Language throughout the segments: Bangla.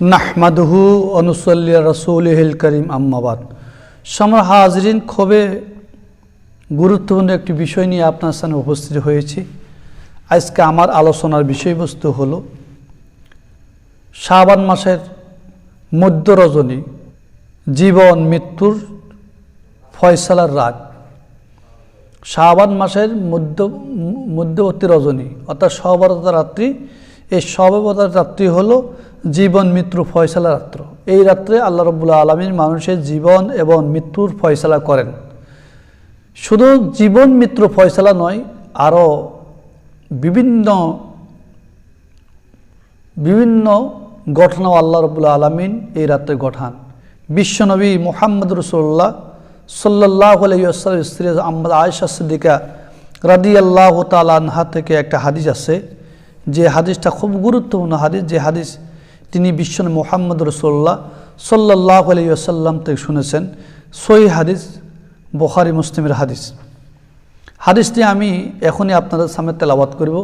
নাহমাদহু অনুসল্লিয়া রসুলহিল করিম আম্মাবাদ সমর হাজরিন খুবই গুরুত্বপূর্ণ একটি বিষয় নিয়ে আপনার সামনে উপস্থিত হয়েছি। আজকে আমার আলোচনার বিষয়বস্তু হলো, শাবান মাসের মধ্য রজনী, জীবন, মৃত্যুর ফয়সালার রাত। শাবান মাসের মধ্য, মধ্যবর্তী রজনী, অর্থাৎ সহবরতা রাত্রি। এই সহবরতা রাত্রি হলো জীবন মৃত্যু ফয়সালা রাত্র। এই রাত্রে আল্লাহ রবুল্লা আলমীর মানুষের জীবন এবং মৃত্যুর ফয়সালা করেন। শুধু জীবন মৃত্যু ফয়সালা নয় আরও বিভিন্ন বিভিন্ন ঘটনাও আল্লাহ রবুল্লা আলমিন এই রাত্রে ঘটান। বিশ্বনবী মোহাম্মদ রসুল্লাহ সাল্লাহ আলাইসাল স্ত্রী আহমদ আয়সা সিদ্দিকা রাদি আল্লাহ তালানহা থেকে একটা হাদিস আছে। যে হাদিসটা খুব গুরুত্বপূর্ণ হাদিস, যে হাদিস তিনি বিশ্বনবী মোহাম্মদ রসুল্লাহ সাল্লাহ আলাইসাল্লাম থেকে শুনেছেন। সই হাদিস, বখারি, মুসলিমের হাদিস। হাদিসটি আমি এখনই আপনাদের সামনে তেলাওয়াত করব।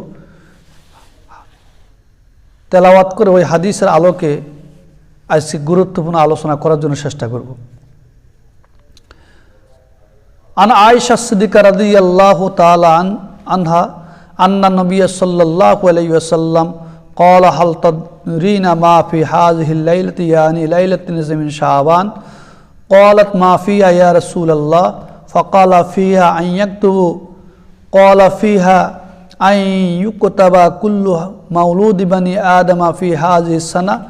তেলাওয়াত করে ওই হাদিসের আলোকে আজকে গুরুত্বপূর্ণ আলোচনা করার জন্য চেষ্টা করব। আন আয়সা সিদ্দিকা রাদি আল্লাহ তালান আনহা, আন্না নবী সাল্লাহ আলাইসাল্লাম قال هل تدرين ما في هذه الليلة؟ يعني ليلة نصف من شعبان. قالت ما فيها يا رسول الله؟ فقال فيها أن يكتبوا قال فيها أن يكتب كل مولود بني آدم في هذه السنة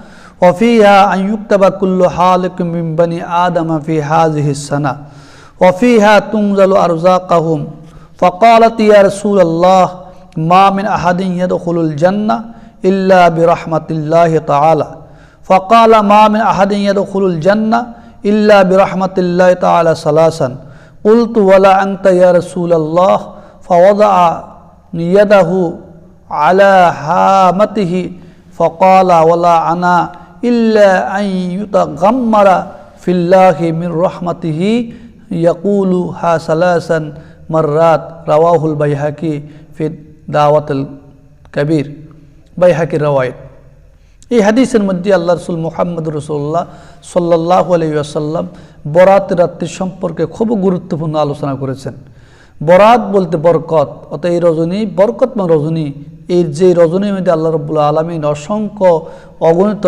وفيها أن يكتب كل حالق من بني آدم في هذه السنة وفيها تنزل أرزاقهم. فقالت يا رسول الله ما من أحد يدخل الجنة إلا برحمة الله تعالى. فقال ما من أحد يدخل الجنة إلا برحمة الله تعالى ثلاثا. قلت ولا أنت يا رسول الله. فوضع يده على هامته. فقال ولا أنا إلا أن يتغمر في الله من رحمته. يقولها ثلاثا مرات رواه البيهقي في دعوة الكبير. বাইহাকির রওয়ায়ত। এই হাদিসের মধ্যে আল্লাহ রসুল মোহাম্মদ রসুল্লাহ সাল্লাহ আলাইসাল্লাম বরাত রাত্রি সম্পর্কে খুব গুরুত্বপূর্ণ আলোচনা করেছেন। বরাত বলতে বরকত অত এই রজনী বরকতময় রজনী এই যে রজনীর মধ্যে আল্লাহ রবুল্লা আলমিন অসংখ্য অগণিত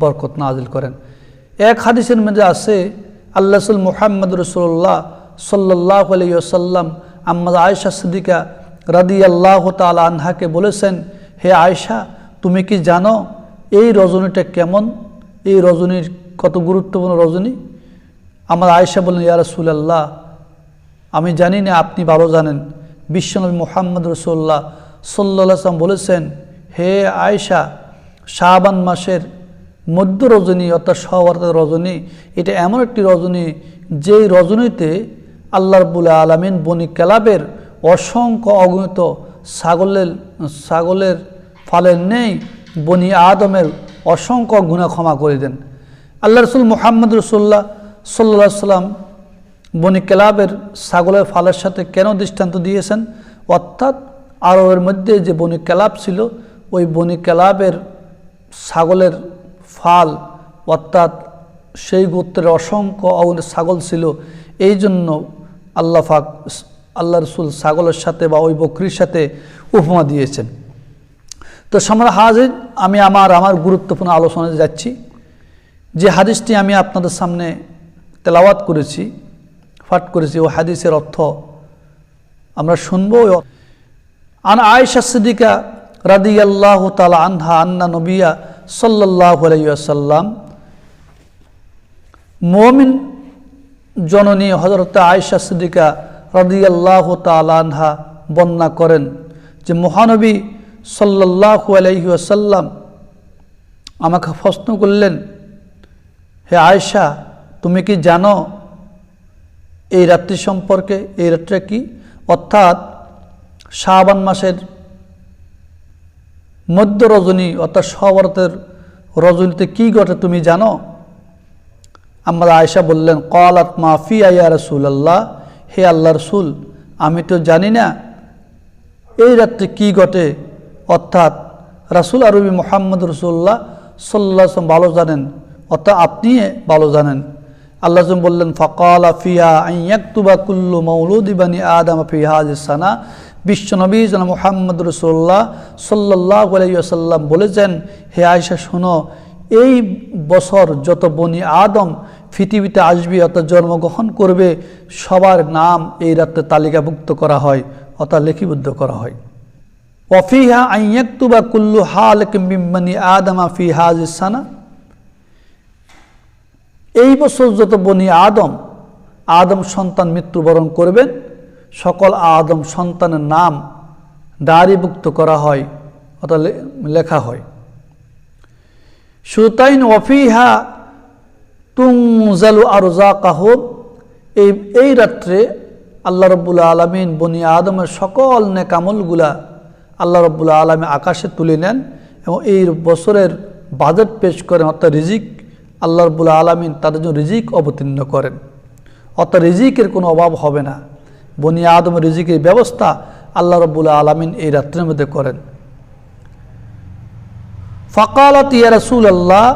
বরকত নাজিল করেন। এক হাদিসের মধ্যে আছে, আল্লাহ রসুল মোহাম্মদ রসুল্লাহ সাল্লাহ আলাইসাল্লাম আম্মাদ আয়সা সিদ্দিকা রাদি আল্লাহ তাল আনহাকে বলেছেন হে আয়সা তুমি কি জানো এই রজনীটা কেমন? এই রজনীর কত গুরুত্বপূর্ণ রজনী? আমার আয়সা বললেন, ইয়া রসুলাল্লাহ, আমি জানি না, আপনি ভালো জানেন। বিশ্বনবী মোহাম্মদ রসুল্লাহ সাল্লাম বলেছেন, হে আয়সা শাহবান মাসের মধ্য রজনী অর্থাৎ সহবর্ত রজনী, এটা এমন একটি রজনী, যেই রজনীতে আল্লাহ রবুল আলমিন বনি কেলাবের অসংখ্য অগণিত ছাগলের ছাগলের ফালের নেই, বনি আদমের অসংখ্য গুণা ক্ষমা করে দেন। আল্লাহ রসুল মোহাম্মদ রসুল্লাহ সাল্লা সাল্লাম বনি কেলাবের ছাগলের ফালের সাথে কেন দৃষ্টান্ত দিয়েছেন? অর্থাৎ আরবের মধ্যে যে বনি কেলাব ছিল, ওই বনি কেলাবের ছাগলের ফাল, অর্থাৎ সেই গোত্রের অসংখ্য ছাগল ছিল। এই জন্য আল্লাহ ফাক আল্লাহ রসুল ছাগলের সাথে বা ওই বকরির সাথে উপমা দিয়েছেন। তো সামরা হাজির, আমি আমার আমার গুরুত্বপূর্ণ আলোচনায় যাচ্ছি। যে হাদিসটি আমি আপনাদের সামনে তেলাওয়াত করেছি, ফাট করেছি, ও হাদিসের অর্থ আমরা শুনব। আন আয়সা সিদ্দিকা রাদি আল্লাহ তালা আনহা আন্না নবিয়া সাল্লাহ আলাইসাল্লাম মমিন জননী হজরত আয়সা সিদ্দিকা রাদিয়াল্লাহ তালানহা বন্যা করেন যে মহানবী সাল্লাহ আলহি আমাকে প্রশ্ন করলেন, হে আয়সা তুমি কি জানো এই রাত্রি সম্পর্কে, এই রাত্রিটা কি? অর্থাৎ শাহবান মাসের মধ্য রজনী অর্থাৎ সবরতের রজনীতে কি ঘটে তুমি জানো? আমরা আয়সা বললেন কলাত মাফি আয়া রসুল আল্লাহ হে আল্লাহ রসুল, আমি তো জানি না এই রাত্রে কি ঘটে অর্থাৎ রাসুল আরবি মোহাম্মদ রসুল্লাহ সাল্লাহ ভালো জানেন, অর্থাৎ আপনি ভালো জানেন। আল্লাহ বললেন, ফকাল আফিয়া আইয়াকুবা কুল্লু মৌলুদি বানি আদম ফি হাজিসানা বিশ্বনবী জন মোহাম্মদ রসোল্লাহ সাল্লাহ আলাইসাল্লাম বলেছেন, হে আয়সা শোনো, এই বছর যত বনি আদম পৃথিবীতে আসবে, অর্থাৎ জন্মগ্রহণ করবে, সবার নাম এই রাত্রে তালিকাভুক্ত করা হয়, অর্থাৎ লিখিবদ্ধ করা হয়। ওফিহা আইয়াকুবা কুল্লু হালক মিম্মানি আদমা ফি হাজিসানা এই বছর যত বনি আদম আদম সন্তান মৃত্যুবরণ করবেন, সকল আদম সন্তানের নাম ডায়েরিভুক্ত করা হয়, অর্থাৎ লেখা হয়। সুতাইন ওফিহা তুংজালু আরজা কাহব এই এই রাত্রে আল্লাহ রব্বুল্লা আলমিন বনি আদমের সকল নেকামলগুলা আল্লাহ রব্বুল্লা আলমী আকাশে তুলে নেন এবং এই বছরের বাজেট পেশ করেন, অর্থাৎ রিজিক আল্লাহ রব্বুল্লা আলমিন তাদের জন্য রিজিক অবতীর্ণ করেন। অর্থাৎ রিজিকের কোনো অভাব হবে না। বনি আদমের রিজিকের ব্যবস্থা আল্লাহ রব্বুল্লা আলমিন এই রাত্রের মধ্যে করেন। ফকালত ইয়া রসুল আল্লাহ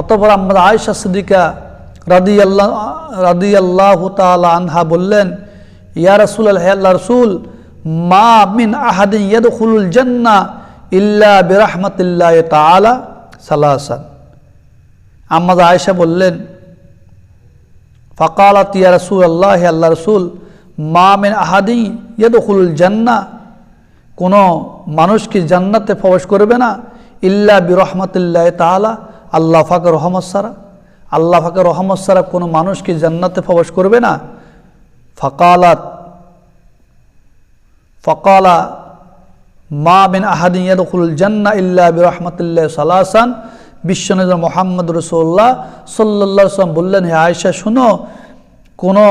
অতপর আমরা আয়সা সিদ্দিকা রাদি আল্লাহ রাদি আল্লাহ আনহা বললেন, ইয়া রসুল আল্লাহ রসুল মা মিন আহাদিন ইয়াদখুলুল জান্না ইল্লা বিরহমাতিল্লাহ তাআলা সালাসান। আম্মাদ আয়েশা বললেন, ফাকালাত ইয়া রসুল আল্লাহ আল্লাহ রসুল, মা মিন আহাদি ইয়াদখুলুল জান্না, কোনো মানুষ কি জান্নাতে প্রবেশ করবে না? ইল্লা বিরহমতুল্লাহ তালা আল্লাহ ফাকে রহমত সারা আল্লাহ ফাকে রহমত সারা কোনো মানুষ কি জান্নাতে প্রবেশ করবে না? ফকালাত ফকালা, মা বিন আহাদিন ইয়াদুল জান্না ইল্লা বিরহমতুল্লাহ সালাসান। বিশ্বনজর মোহাম্মদ রসুল্লাহ সাল্লা সাল্লাম বললেন, হে আয়সা শুনো, কোনো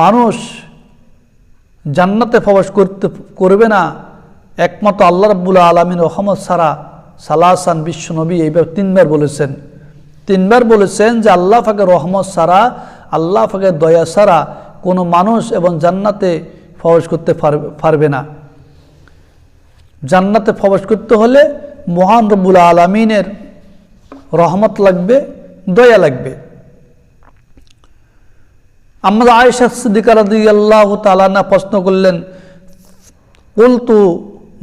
মানুষ জান্নাতে প্রবেশ করতে করবে না। একমাত্র আল্লাহ রব্বুল্লা আলমিন রহমত সারা সালাসান বিশ্বনবী এইবার তিনবার বলেছেন। তিনবার বলেছেন যে আল্লাহ ফাঁকে রহমত সারা আল্লাহ ফাঁকে দয়া সারা কোনো মানুষ এবং জান্নাতে প্রবেশ করতে পারবে না। জান্নাতে প্রবেশ করতে হলে মহান রব্বুল আলমিনের রহমত লাগবে, দয়া লাগবে। আমরা আয়েশা সিদ্দিকা আল্লাহ তালানা প্রশ্ন করলেন বলতু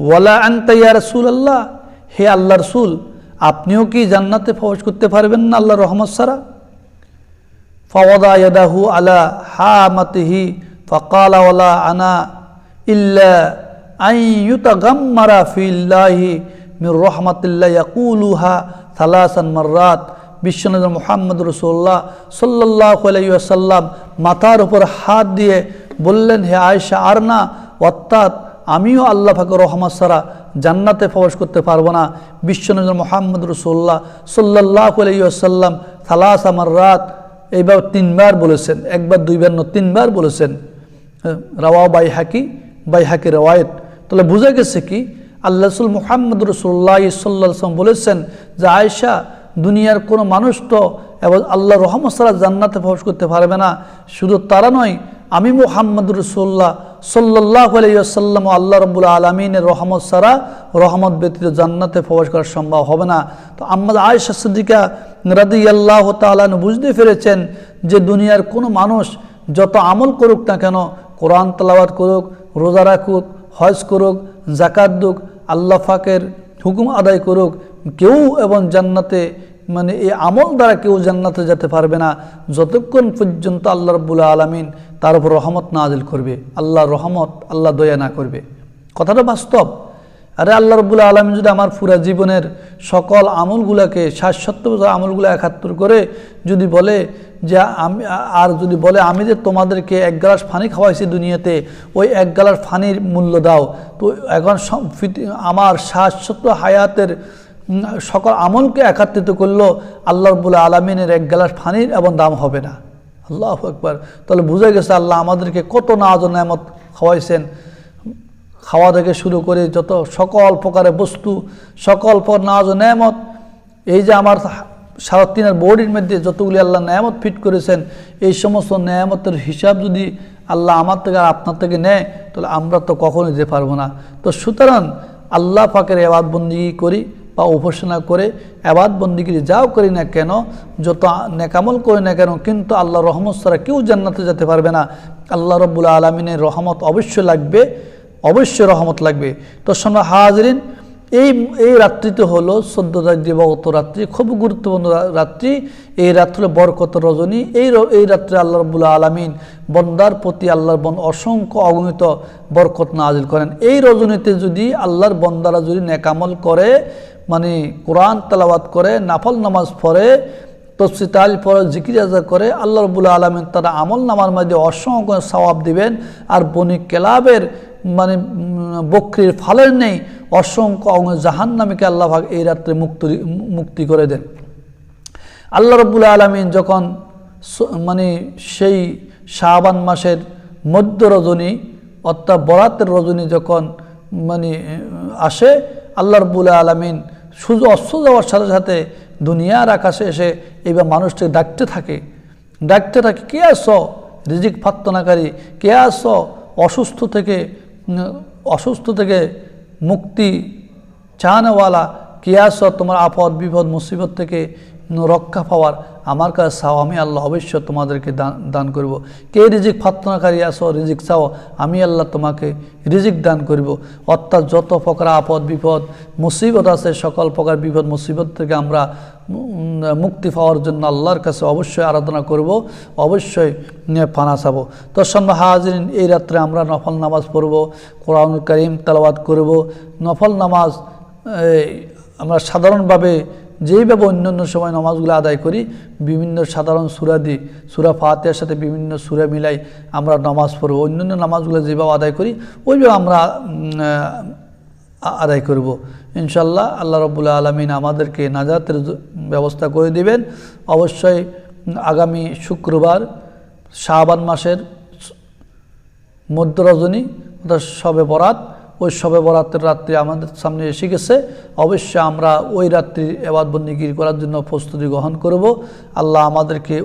ওয়ালা আনতা রসুল আল্লাহ হে আল্লাহ রসুল, আপনিও কি জান্নাতে প্রবেশ করতে পারবেন না আল্লাহ রহমত সারা ফওয়াদা ইয়াদাহু আলা হামাতিহি ফকালা ওয়ালা আনা ইল্লা আই ইউতাগাম্মারা ফিল্লাহি মির রহমাতিল্লাহ ইয়াকুলুহা থালাসান মাররাত। বিশ্বনবী মোহাম্মদ রসুল্লাহ সাল্লাহ আলাইসাল্লাম মাথার উপর হাত দিয়ে বললেন, হে আয়সা আর না, অর্থাৎ আমিও আল্লাহ ফাকে রহমত সারা জান্নাতে প্রবেশ করতে পারব না। বিশ্বনবী মোহাম্মদ রসুল্লাহ সাল্লাহ আলাইসাল্লাম থালাস আমার রাত এইবার তিনবার বলেছেন, একবার, দুইবার ন তিনবার বলেছেন। রাওয়া বাই হাকি বাই হাকি রেওয়ায়ত। তাহলে বুঝে গেছে কি, আল্লাহ রসুল মোহাম্মদ রসুল্লাহ সাল্লাম বলেছেন যে আয়সা দুনিয়ার কোনো মানুষ তো এবং আল্লাহ রহমত সারা জান্নাতে প্রবেশ করতে পারবে না। শুধু তারা নয়, আমি মোহাম্মদ রসুল্লাহ সাল্লাহ আলাইসাল্লাম আল্লাহ রব্বুল আলমিনের রহমত সারা রহমত ব্যতীত জান্নাতে প্রবেশ করা সম্ভব হবে না। তো আম্মাদ আয়সা সিদ্দিকা রাদি আল্লাহ তালান বুঝতে পেরেছেন যে দুনিয়ার কোনো মানুষ যত আমল করুক না কেন কোরআন তালাবাদ করুক, রোজা রাখুক, হজ করুক জাকাত দুক, আল্লাহ ফাকের হুকুম আদায় করুক, কেউ এবং জান্নাতে মানে এই আমল দ্বারা কেউ জান্নাতে যেতে পারবে না। যতক্ষণ পর্যন্ত আল্লাহ রব্বুল আলমিন তার উপর রহমত না নাজিল করবে আল্লাহ রহমত, আল্লাহ দয়া না করবে। কথাটা বাস্তব। আরে আল্লাহ রব্বুল আলমিন যদি আমার পুরা জীবনের সকল আমলগুলোকে বছর আমলগুলো একাত্তর করে যদি বলে যে আমি, আর যদি বলে আমি যে তোমাদেরকে এক গ্লাস ফানি খাওয়াইছি দুনিয়াতে, ওই এক গ্লাস ফানির মূল্য দাও। তো এখন আমার সত্তর হায়াতের সকল আমলকে একাত্রিত করল আল্লাহ রবুল্লা আলমিনের এক গ্লাস ফানির এবং দাম হবে না। আল্লাহ একবার তাহলে বুঝে গেছে আল্লাহ আমাদেরকে কত নাজ নামত খাওয়াইছেন। খাওয়া থেকে শুরু করে যত সকল প্রকারের বস্তু, সকল পর নাজ নেমত এই যে আমার সারাত্তিনের বডির মধ্যে যতগুলি আল্লাহ নেয়ামত ফিট করেছেন, এই সমস্ত নেয়ামতের হিসাব যদি আল্লাহ আমার থেকে আর আপনার থেকে নেয়, তাহলে আমরা তো কখনো যেতে পারব না। তো সুতরাং আল্লাহ পাকের এবাদবন্দি করি বা উপাসনা করে আবাদ বন্দিগিরি যাও করি না কেন, যত নেকামল করি না কেন, কিন্তু আল্লাহ রহমত ছাড়া কেউ জান্নাতে যেতে পারবে না। আল্লাহ রব্বুল আলমিনের রহমত অবশ্যই লাগবে। অবশ্যই রহমত লাগবে। তো শোনো হাজরিন, এই এই রাত্রিতে হলো তারিখ দিবাগত রাত্রি, খুব গুরুত্বপূর্ণ রাত্রি। এই রাত্রে বরকত রজনী। এই এই রাত্রে আল্লাহ রবুল্লা আলমিন বন্দার প্রতি আল্লাহর বন অসংখ্য অগণিত বরকত নাজিল করেন। এই রজনীতে যদি আল্লাহর বন্দারা যদি নেকামল করে মানে কোরআন তালাবাদ করে, নাফল নামাজ পড়ে তফসিতাল পরে জিকির আজা করে আল্লাহ রবুল্লা আলমিন তারা আমল নামার মধ্যে অসংখ্য সওয়াব দিবেন। আর বনি কেলাবের মানে বকরির ফালের নেই, অসংখ্য অঙ্গ জাহান নামীকে আল্লাহ ভাগ এই রাত্রে মুক্তি মুক্তি করে দেন। আল্লাহ রব্বুল আলমিন যখন মানে সেই শাহবান মাসের মধ্য রজনী অর্থাৎ বরাতের রজনী যখন মানে আসে, আল্লাহ রব্বুল আলমিন সূর্য অস্ত যাওয়ার সাথে সাথে দুনিয়ার আকাশে এসে এবার মানুষটি ডাকতে থাকে। ডাকতে থাকে, কে আস রিজিক ফাত্তনাকারী, কে আস অসুস্থ থেকে অসুস্থ থেকে মুক্তি চানওয়ালা কে আস তোমার আপদ, বিপদ, মুসিবত থেকে রক্ষা পাওয়ার আমার কাছে চাও, আমি আল্লাহ অবশ্য তোমাদেরকে দান দান করব। কে রিজিক ফাত্তনাকারী আসো রিজিক চাও, আমি আল্লাহ তোমাকে রিজিক দান করব। অর্থাৎ যত প্রকার আপদ বিপদ, মুসিবত আছে, সকল প্রকার বিপদ, মুসিবত থেকে আমরা মুক্তি পাওয়ার জন্য আল্লাহর কাছে অবশ্যই আরাধনা করব, অবশ্যই পানা চাবো। তো সন্ধ্যা হাজরিন, এই রাত্রে আমরা নফল নামাজ পড়ব কোরআন করিম তালাবাদ করব। নফল নামাজ আমরা সাধারণভাবে যেইভাবে অন্য অন্য সময় নামাজগুলো আদায় করি, বিভিন্ন সাধারণ সুরা দিই সুরা ফাতেহার সাথে বিভিন্ন সুরা মিলাই আমরা নামাজ পড়ব। অন্যান্য নামাজগুলো যেভাবে আদায় করি, ওইভাবে আমরা আদায় করব। ইনশাল্লাহ আল্লাহ রবুল্লা আলমিন আমাদেরকে নাজাতের ব্যবস্থা করে দিবেন। অবশ্যই আগামী শুক্রবার শাহবান মাসের মধ্য রজনী অর্থাৎ শবে বরাত ওই সবে বরাতের রাত্রি আমাদের সামনে এসে গেছে। অবশ্যই আমরা ওই রাত্রি এবাদ বন্দিগিরি করার জন্য প্রস্তুতি গ্রহণ করব। আল্লাহ আমাদেরকে